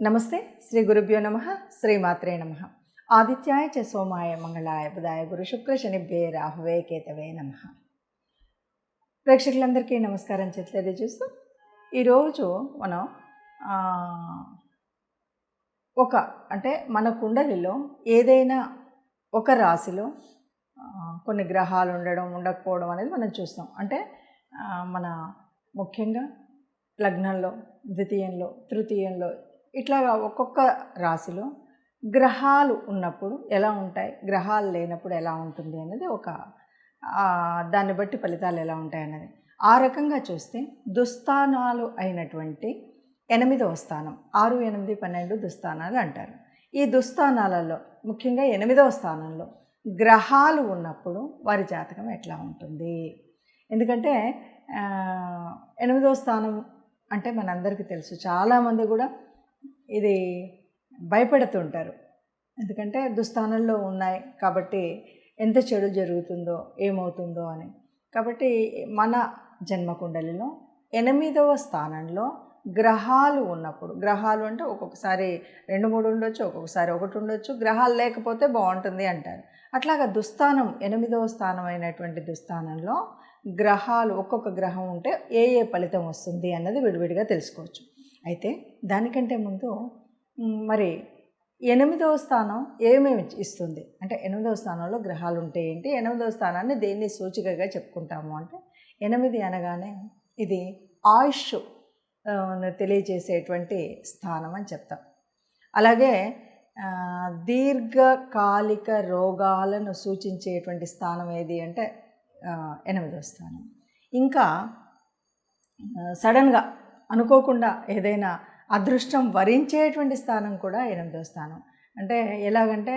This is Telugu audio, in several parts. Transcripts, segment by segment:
నమస్తే శ్రీ గురుభ్యో నమ శ్రీమాత్రే నమ. ఆదిత్యాయ చ సోమాయ మంగళాయ బుధాయ గురు శుక్ర శనిభ్యే రాహువే కేతవే నమ. ప్రేక్షకులందరికీ నమస్కారం చెప్పి చూస్తూ ఈరోజు మనం ఒక అంటే మన కుండలిలో ఏదైనా ఒక రాశిలో కొన్ని గ్రహాలు ఉండడం ఉండకపోవడం అనేది మనం చూస్తాం. అంటే మన ముఖ్యంగా లగ్నంలో ద్వితీయంలో తృతీయంలో ఇట్లాగా ఒక్కొక్క రాశిలో గ్రహాలు ఉన్నప్పుడు ఎలా ఉంటాయి? గ్రహాలు లేనప్పుడు ఎలా ఉంటుంది అనేది ఒక దాన్ని బట్టి ఫలితాలు ఎలా ఉంటాయి అన్నది. ఆ రకంగా చూస్తే దుస్థానాలు అయినటువంటి ఎనిమిదవ స్థానం ఆరు ఎనిమిది పన్నెండు దుస్థానాలు అంటారు. ఈ దుస్థానాలలో ముఖ్యంగా ఎనిమిదవ స్థానంలో గ్రహాలు ఉన్నప్పుడు వారి జాతకం ఎట్లా ఉంటుంది? ఎందుకంటే ఎనిమిదవ స్థానం అంటే మనందరికీ తెలుసు. చాలామంది కూడా ఇది భయపడుతుంటారు. ఎందుకంటే దుస్థానంలో ఉన్నాయి కాబట్టి ఎంత చెడు జరుగుతుందో ఏమవుతుందో అని. కాబట్టి మన జన్మకుండలిలో ఎనిమిదవ స్థానంలో గ్రహాలు ఉన్నప్పుడు గ్రహాలు అంటే ఒక్కొక్కసారి రెండు మూడు ఉండొచ్చు ఒక్కొక్కసారి ఒకటి ఉండొచ్చు గ్రహాలు లేకపోతే బాగుంటుంది అంటారు. అట్లాగా దుస్థానం ఎనిమిదవ స్థానం అయినటువంటి దుస్థానంలో గ్రహాలు ఒక్కొక్క గ్రహం ఉంటే ఏ ఏ ఫలితం వస్తుంది అన్నది విడివిడిగా తెలుసుకోవచ్చు. అయితే దానికంటే ముందు మరి ఎనిమిదవ స్థానం ఏమేమి ఇస్తుంది? అంటే ఎనిమిదవ స్థానంలో గ్రహాలు ఉంటే ఏంటి? ఎనిమిదవ స్థానాన్ని దేన్ని సూచికగా చెప్పుకుంటాము? అంటే ఎనిమిది అనగానే ఇది ఆయుష్ తెలియజేసేటువంటి స్థానం అని చెప్తాం. అలాగే దీర్ఘకాలిక రోగాలను సూచించేటువంటి స్థానం ఏది అంటే ఎనిమిదవ స్థానం. ఇంకా సడన్గా అనుకోకుండా ఏదైనా అదృష్టం వరించేటువంటి స్థానం కూడా ఎనిమిదో స్థానం. అంటే ఎలాగంటే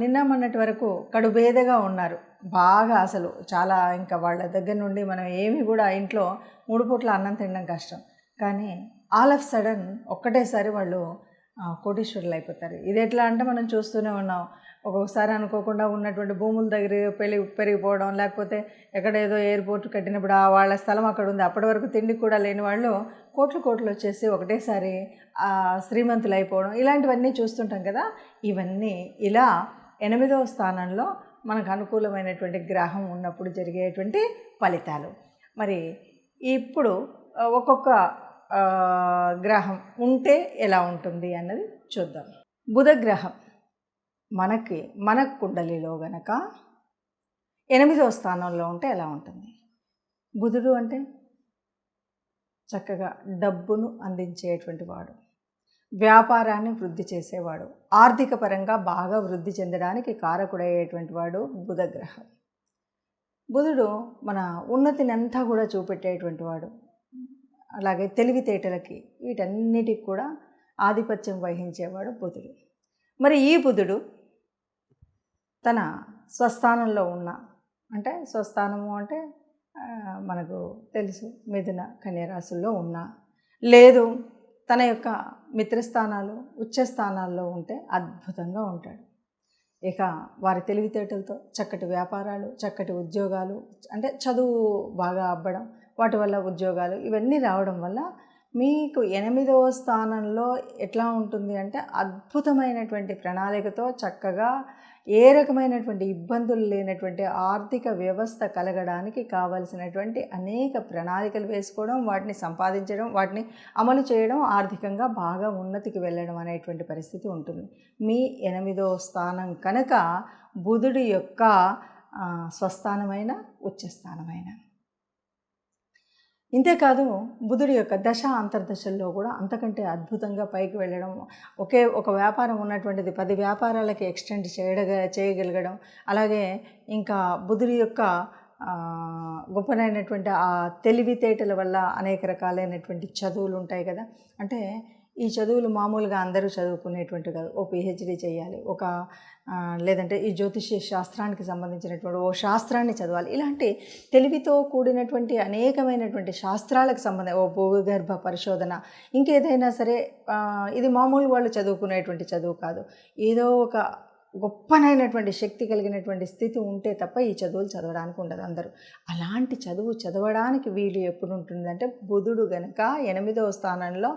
నిన్న మొన్నటి వరకు కడుబేదగా ఉన్నారు. బాగా అసలు చాలా ఇంకా వాళ్ళ దగ్గర నుండి మనం ఏమి కూడా ఇంట్లో మూడు పూట్ల అన్నం తినడం కష్టం. కానీ ఆల్ ఆఫ్ సడన్ ఒక్కటేసారి వాళ్ళు కోటీశ్వరులు అయిపోతారు ఇది ఎట్లా అంటే మనం చూస్తూనే ఉన్నాం. ఒక్కొక్కసారి అనుకోకుండా ఉన్నటువంటి భూముల దగ్గర పెరిగి పెరిగిపోవడం లేకపోతే ఎక్కడ ఏదో ఎయిర్పోర్ట్ కట్టినప్పుడు ఆ వాళ్ళ స్థలం అక్కడ ఉంది అప్పటి వరకు తిండి కూడా లేని వాళ్ళు కోట్లు కోట్లు వచ్చేసి ఒకటేసారి శ్రీమంతులు అయిపోవడం ఇలాంటివన్నీ చూస్తుంటాం కదా. ఇవన్నీ ఇలా ఎనిమిదవ స్థానంలో మనకు అనుకూలమైనటువంటి గ్రహం ఉన్నప్పుడు జరిగేటువంటి ఫలితాలు. మరి ఇప్పుడు ఒక్కొక్క గ్రహం ఉంటే ఎలా ఉంటుంది అన్నది చూద్దాం. బుధగ్రహం మనకి మన కుండలిలో గనక ఎనిమిదవ స్థానంలో ఉంటే ఎలా ఉంటుంది? బుధుడు అంటే చక్కగా డబ్బును అందించేటువంటి వాడు వ్యాపారాన్ని వృద్ధి చేసేవాడు ఆర్థిక పరంగా బాగా వృద్ధి చెందడానికి కారకుడయ్యేటువంటి వాడు బుధగ్రహం. బుధుడు మన ఉన్నతినంతా కూడా చూపెట్టేటువంటి వాడు అలాగే తెలివితేటలకి వీటన్నిటికి కూడా ఆధిపత్యం వహించేవాడు బుధుడు. మరి ఈ బుధుడు తన స్వస్థానంలో ఉన్న అంటే స్వస్థానము అంటే మనకు తెలుసు మిథున కన్యరాశుల్లో ఉన్న లేదు తన యొక్క మిత్రస్థానాలు ఉచ్చస్థానాల్లో ఉంటే అద్భుతంగా ఉంటాడు. ఇక వారి తెలివితేటలతో చక్కటి వ్యాపారాలు చక్కటి ఉద్యోగాలు అంటే చదువు బాగా అబ్బడం వాటి వల్ల ఉద్యోగాలు ఇవన్నీ రావడం వల్ల మీకు ఎనిమిదవ స్థానంలో ఎట్లా ఉంటుంది అంటే అద్భుతమైనటువంటి ప్రణాళికతో చక్కగా ఏ రకమైనటువంటి ఇబ్బందులు లేనటువంటి ఆర్థిక వ్యవస్థ కలగడానికి కావలసినటువంటి అనేక ప్రణాళికలు వేసుకోవడం వాటిని సంపాదించడం వాటిని అమలు చేయడం ఆర్థికంగా బాగా ఉన్నతికి వెళ్ళడం అనేటువంటి పరిస్థితి ఉంటుంది. మీ ఎనిమిదో స్థానం కనుక బుధుడి యొక్క స్వస్థానమైన ఉచ్చస్థానమైన. ఇంతేకాదు బుధుడి యొక్క దశ అంతర్దశల్లో కూడా అంతకంటే అద్భుతంగా పైకి వెళ్ళడం ఒకే ఒక వ్యాపారం ఉన్నటువంటిది పది వ్యాపారాలకి ఎక్స్టెండ్ చేయడగా చేయగలగడం అలాగే ఇంకా బుధుడి యొక్క గొప్పనైనటువంటి ఆ తెలివితేటల వల్ల అనేక రకాలైనటువంటి చదువులు ఉంటాయి కదా. అంటే ఈ చదువులు మామూలుగా అందరూ చదువుకునేటువంటి కాదు. ఓ పిహెచ్డి చేయాలి ఒక లేదంటే ఈ జ్యోతిష్య శాస్త్రానికి సంబంధించినటువంటి ఓ శాస్త్రాన్ని చదవాలి. ఇలాంటి తెలివితో కూడినటువంటి అనేకమైనటువంటి శాస్త్రాలకు సంబంధం ఓ భూగర్భ పరిశోధన ఇంకేదైనా సరే ఇది మామూలు వాళ్ళు చదువుకునేటువంటి చదువు కాదు. ఏదో ఒక గొప్పనైనటువంటి శక్తి కలిగినటువంటి స్థితి ఉంటే తప్ప ఈ చదువులు చదవడానికి ఉండదు అందరూ. అలాంటి చదువు చదవడానికి వీలు ఎప్పుడు ఉంటుందంటే బుధుడు గనక ఎనిమిదవ స్థానంలో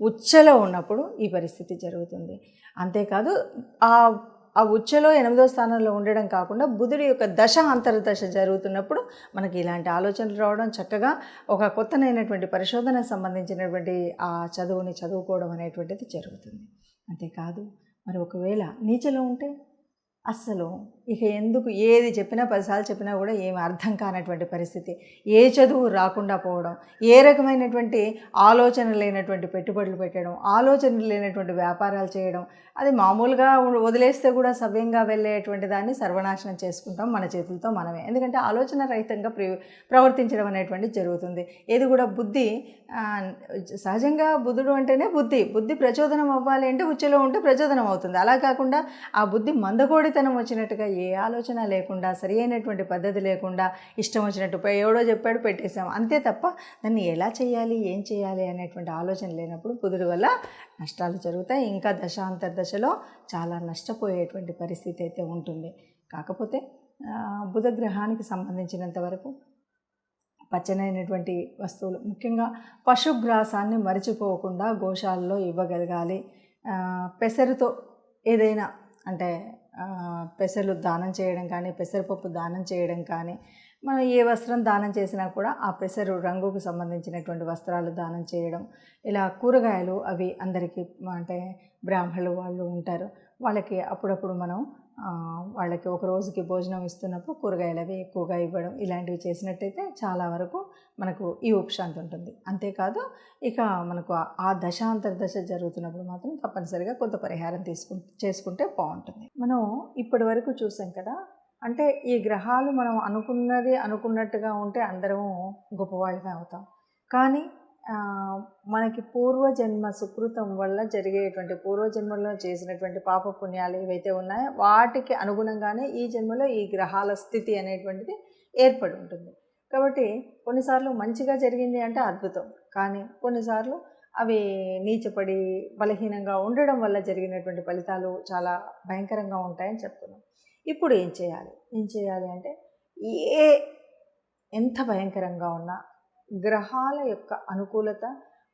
ఉచ్చలో ఉన్నప్పుడు ఈ పరిస్థితి జరుగుతుంది. అంతేకాదు ఆ ఆ ఉచ్చలో ఎనిమిదో స్థానంలో ఉండడం కాకుండా బుధుడి యొక్క దశ అంతర్దశ జరుగుతున్నప్పుడు మనకి ఇలాంటి ఆలోచనలు రావడం చక్కగా ఒక కొత్తనైనటువంటి పరిశోధనకు సంబంధించినటువంటి ఆ చదువుని చదువుకోవడం అనేటువంటిది జరుగుతుంది. అంతేకాదు మరి ఒకవేళ నీచలో ఉంటే అస్సలు ఇక ఎందుకు ఏది చెప్పినా పదిసార్లు చెప్పినా కూడా ఏమి అర్థం కానటువంటి పరిస్థితి. ఏ చదువు రాకుండా పోవడం ఏ రకమైనటువంటి ఆలోచన లేనటువంటి పెట్టుబడులు పెట్టడం ఆలోచన లేనటువంటి వ్యాపారాలు చేయడం అది మామూలుగా వదిలేస్తే కూడా సవ్యంగా వెళ్ళేటువంటి దాన్ని సర్వనాశనం చేసుకుంటాం మన చేతులతో మనమే. ఎందుకంటే ఆలోచన రహితంగా ప్రి ప్రవర్తించడం అనేటువంటి జరుగుతుంది. ఏది కూడా బుద్ధి సహజంగా బుద్ధుడు అంటేనే బుద్ధి. బుద్ధి ప్రచోదనం అవ్వాలి అంటే ఉచ్చలో ఉంటే ప్రచోదనం అవుతుంది. అలా కాకుండా ఆ బుద్ధి మందకోడితనం వచ్చినట్టుగా ఏ ఆలోచన లేకుండా సరి అయినటువంటి పద్ధతి లేకుండా ఇష్టం వచ్చినట్టు ఎవడో చెప్పాడు పెట్టేశాం. అంతే తప్ప దాన్ని ఎలా చేయాలి ఏం చేయాలి అనేటువంటి ఆలోచన లేనప్పుడు బుధుడి వల్ల నష్టాలు జరుగుతాయి. ఇంకా దశాంతర్దశలో చాలా నష్టపోయేటువంటి పరిస్థితి అయితే ఉంటుంది. కాకపోతే బుధ గ్రహానికి సంబంధించినంత వరకు పచ్చనైనటువంటి వస్తువులు ముఖ్యంగా పశుగ్రాసాన్ని మరిచిపోకుండా గోశాలలో ఇవ్వగలగాలి. పెసరుతో ఏదైనా అంటే పెసలు దానం చేయడం కానీ పెసరపప్పు దానం చేయడం కానీ మనం ఏ వస్త్రం దానం చేసినా కూడా ఆ పెసరు రంగుకు సంబంధించినటువంటి వస్త్రాలు దానం చేయడం ఇలా కూరగాయలు అవి అందరికీ అంటే బ్రాహ్మణులు వాళ్ళు ఉంటారు వాళ్ళకి అప్పుడప్పుడు మనం వాళ్ళకి ఒక రోజుకి భోజనం ఇస్తున్నప్పుడు కూరగాయలు అవి ఎక్కువగా ఇవ్వడం ఇలాంటివి చేసినట్టయితే చాలా వరకు మనకు ఈ ఉపశాంతి ఉంటుంది. అంతేకాదు ఇక మనకు ఆ దశాంతర దశ జరుగుతున్నప్పుడు మాత్రం తప్పనిసరిగా కొంత పరిహారం తీసుకు చేసుకుంటే బాగుంటుంది. మనం ఇప్పటి వరకు చూసాం కదా అంటే ఈ గ్రహాలు మనం అనుకున్నది అనుకున్నట్టుగా ఉంటే అందరము గొప్పవాళ్ళమే అవుతాం. కానీ మనకి పూర్వజన్మ సుకృతం వల్ల జరిగేటువంటి పూర్వజన్మలో చేసినటువంటి పాప పుణ్యాలు ఏవైతే ఉన్నాయో వాటికి అనుగుణంగానే ఈ జన్మలో ఈ గ్రహాల స్థితి అనేటువంటిది ఏర్పడి ఉంటుంది. కాబట్టి కొన్నిసార్లు మంచిగా జరిగింది అంటే అద్భుతం. కానీ కొన్నిసార్లు అవి నీచపడి బలహీనంగా ఉండడం వల్ల జరిగినటువంటి ఫలితాలు చాలా భయంకరంగా ఉంటాయని చెప్తున్నాం. ఇప్పుడు ఏం చేయాలి? ఏం చేయాలి అంటే ఏ ఎంత భయంకరంగా ఉన్నా గ్రహాల యొక్క అనుకూలత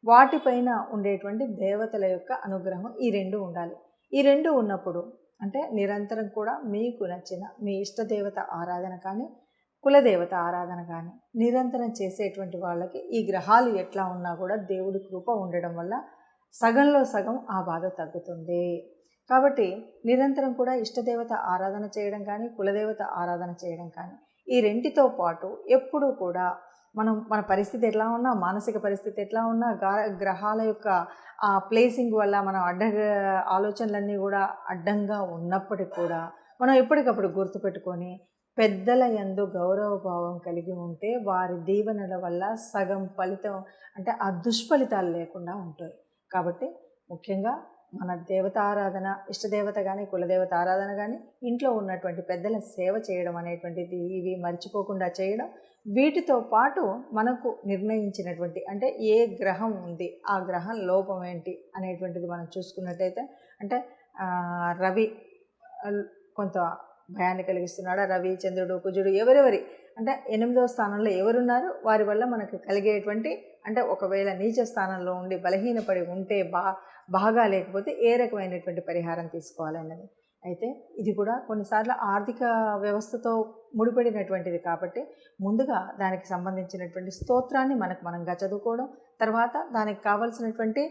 వాటిపైన ఉండేటువంటి దేవతల యొక్క అనుగ్రహం ఈ రెండు ఉండాలి. ఈ రెండు ఉన్నప్పుడు అంటే నిరంతరం కూడా మీకు నచ్చిన మీ ఇష్టదేవత ఆరాధన కానీ కులదేవత ఆరాధన కానీ నిరంతరం చేసేటువంటి వాళ్ళకి ఈ గ్రహాలు ఎట్లా ఉన్నా కూడా దేవుడి కృప ఉండడం వల్ల సగంలో సగం ఆ బాధ తగ్గుతుంది. కాబట్టి నిరంతరం కూడా ఇష్టదేవత ఆరాధన చేయడం కానీ కులదేవత ఆరాధన చేయడం కానీ ఈ రెంటితో పాటు ఎప్పుడూ కూడా మనం మన పరిస్థితి ఎట్లా ఉన్నా మానసిక పరిస్థితి ఎట్లా ఉన్నా గ్రహాల యొక్క ఆ ప్లేసింగ్ వల్ల మనం అడ్డ ఆలోచనలన్నీ కూడా అడ్డంగా ఉన్నప్పటికీ కూడా మనం ఎప్పటికప్పుడు గుర్తుపెట్టుకొని పెద్దల ఎందు గౌరవభావం కలిగి ఉంటే వారి దీవెనల వల్ల సగం ఫలితం అంటే ఆ దుష్ఫలితాలు లేకుండా ఉంటాయి. కాబట్టి ముఖ్యంగా మన దేవత ఆరాధన ఇష్టదేవత కానీ కులదేవత ఆరాధన కానీ ఇంట్లో ఉన్నటువంటి పెద్దల సేవ చేయడం అనేటువంటిది ఇవి మర్చిపోకుండా చేయడం వీటితో పాటు మనకు నిర్ణయించినటువంటి అంటే ఏ గ్రహం ఉంది ఆ గ్రహం లోపం ఏంటి అనేటువంటిది మనం చూసుకున్నట్టయితే అంటే రవి కొంత భయాన్ని కలిగిస్తున్నాడా? రవి చంద్రుడు కుజుడు ఎవరెవరి అంటే ఎనిమిదవ స్థానంలో ఎవరున్నారు? వారి వల్ల మనకు కలిగేటువంటి అంటే ఒకవేళ నీచ స్థానంలో ఉండి బలహీనపడి ఉంటే బా బాగా లేకపోతే ఏ రకమైనటువంటి పరిహారం తీసుకోవాలన్నది. అయితే ఇది కూడా కొన్నిసార్లు ఆర్థిక వ్యవస్థతో ముడిపడినటువంటిది కాబట్టి ముందుగా దానికి సంబంధించినటువంటి స్తోత్రాన్ని మనకు మనంగా చదువుకోవడం తర్వాత దానికి కావలసినటువంటి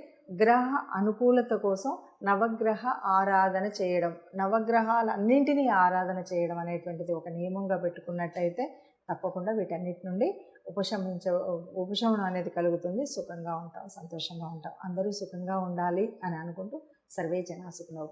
గ్రహ అనుకూలత కోసం నవగ్రహ ఆరాధన చేయడం నవగ్రహాలన్నింటినీ ఆరాధన చేయడం అనేటువంటిది ఒక నియమంగా పెట్టుకున్నట్టయితే తప్పకుండా వీటన్నిటి నుండి ఉపశమించ ఉపశమనం అనేది కలుగుతుంది. సుఖంగా ఉంటాం సంతోషంగా ఉంటాం. అందరూ సుఖంగా ఉండాలి అని అనుకుంటూ సర్వే జనా సుఖంగా